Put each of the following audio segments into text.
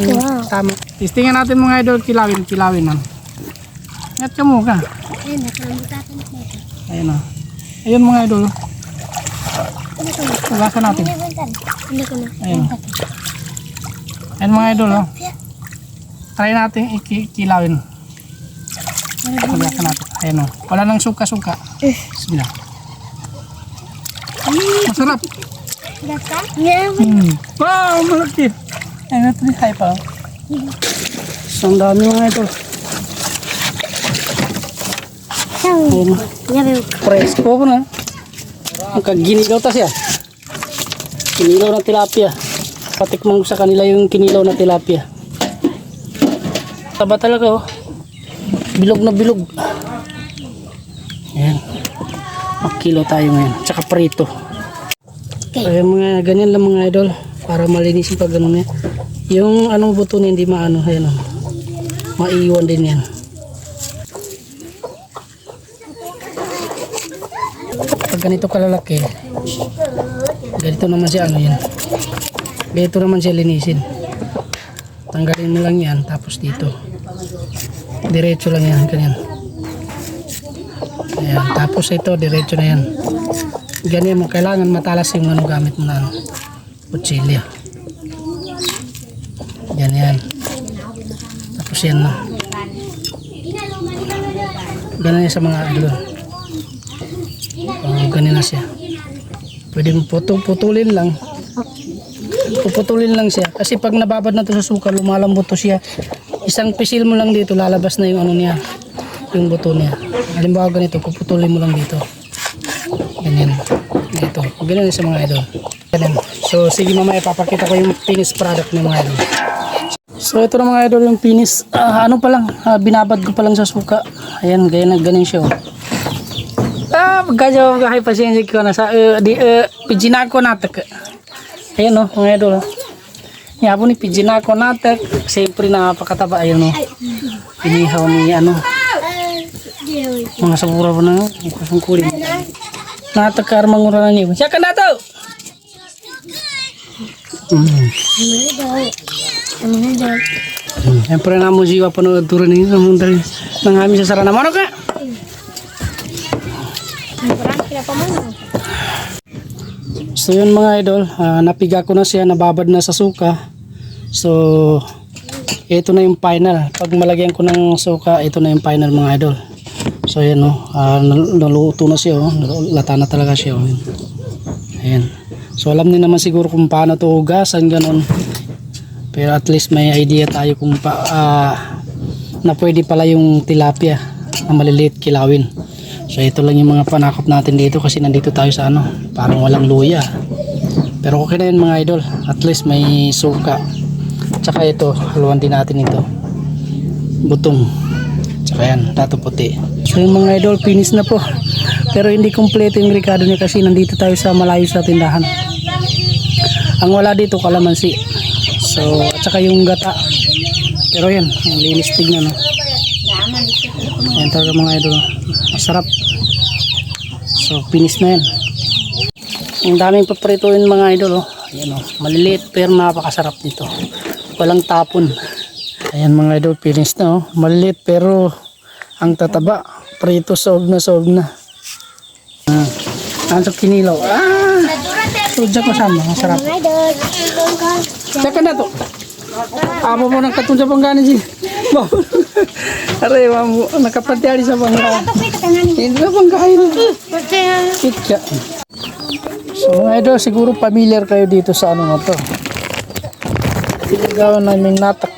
Wow. Tama. Testingan natin mga idol, kilawin, kilawin na. Ingat ka mo ka. Ayun, nakalambutakan na ito. Ayun. Ayun mga idol. oh. Hugasan natin. Ayun. Ayun mga idol. Oh. Try natin ikilawin. Natin. Ayun o. Wala nang suka-suka. Bismillah. Masarap. Gata? Yeah. Hmm. Wow, malaki. Ayun ni Hype pa. Isang dami mga idol. Ayun. Presko po na. Ang kaginilaw ta siya. Kinilaw na tilapia. Patikmang ko sa kanila yung kinilaw na tilapia. Taba talaga oh. Bilog na bilog. Ayan. Makilo tayo ngayon. Tsaka prito. Okay. Kaya mga ganyan lang mga idol. Para malinis yung pag ano niya. Yung anong buto niya hindi maano. Ayan oh. Maiiwan din yan. Pag ganito kalalaki, ganito naman siya ano yan. Ganito naman siya linisin. Tanggalin mo lang yan, tapos dito. Diretso lang yan, ganyan. Ayan, tapos ito, diretso na yan. Ganyan mo, kailangan matalas yung ano gamit mo na ano, kutsilyo. Ganyan. Tapos yan na. Ganyan yan sa mga idol. Oh, ganyan na siya. Pwede putulin lang. Puputulin lang siya. Kasi pag nababad na to sa suka, lumalambot to siya. Isang pisil mo lang dito, lalabas na yung ano niya. Yung buto niya. Halimbawa ganito, puputulin mo lang dito. Ganyan. Dito. Ganyan sa mga idol. Ganyan. So, sige mamaya, papakita ko yung finished product ng mga idol. So, ito na mga idol yung finish. Ah, ano pa lang, ah, binabad ko pa lang sa suka. Ayan, ganyan, ganyan siya. Oh. Ah, magkadya ko kay pasensya ko na sa uh, di uh, pijinako natak. Ayun oh, mga idol. oh. Yabo ni pijinako natak. Siyempre napakataba ayun oh. Inihaw ni ano, mga sabura pa na kusang kulim. Natak kar mangura na niyo. Siya ka na to. Mm. Ano daw? Hmm. Siyempre na mo siwa pa no turan ni namun dari nang kami sa sarana mo ka. So yun mga idol, ah, napiga ko na siya, nababad na sa suka. So ito na yung final. Pag malagyan ko ng suka, ito na yung final mga idol. So yan oh, ah, nal- naluto na siya oh, Nal- lata na talaga siya oh. Ayan. So alam niyo naman siguro kung paano to hugasan ganun. Pero at least may idea tayo kung pa ah, na pwede pala yung tilapia na maliliit kilawin. So ito lang yung mga panakop natin dito kasi nandito tayo sa ano, parang walang luya. Pero okay na yun mga idol. At least may suka. Tsaka ito, haluan din natin ito. Butong. Tsaka yan, dato puti. So yung mga idol, finish na po. Pero hindi kompleto yung ricado niya kasi nandito tayo sa malayo sa tindahan. Ang wala dito, kalamansi. So, at saka yung gata. Pero yan, ang linis tignan. No? Ayan talaga mga idol. Masarap. So, finish na yan. Ang daming paprituin mga idol. Oh. Ayan, oh. Maliliit pero napakasarap nito. Walang tapon. Ayan mga idol, finish na. Oh. Maliliit pero ang tataba. Prito, sob na sob na. Ah. Ano kinilaw? Ah! Sudyak mo sama. Masarap. Mga idol. Saka na to. Amo mo ng katun sa pangganin si. Aray, mamu nakapatyari sa pangganin. Hindi na pangganin. Kitya. So mga siguro familiar kayo dito sa ano na to. Pinagawa namin natak.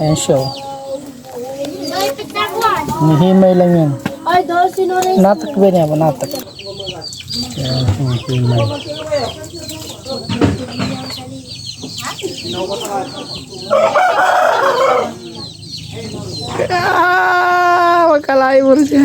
Ayan siya. oh. Nihimay lang yan. Natak ba niya? Natak. Ayan, nihimay. Ah, magkalayo mo rin siya.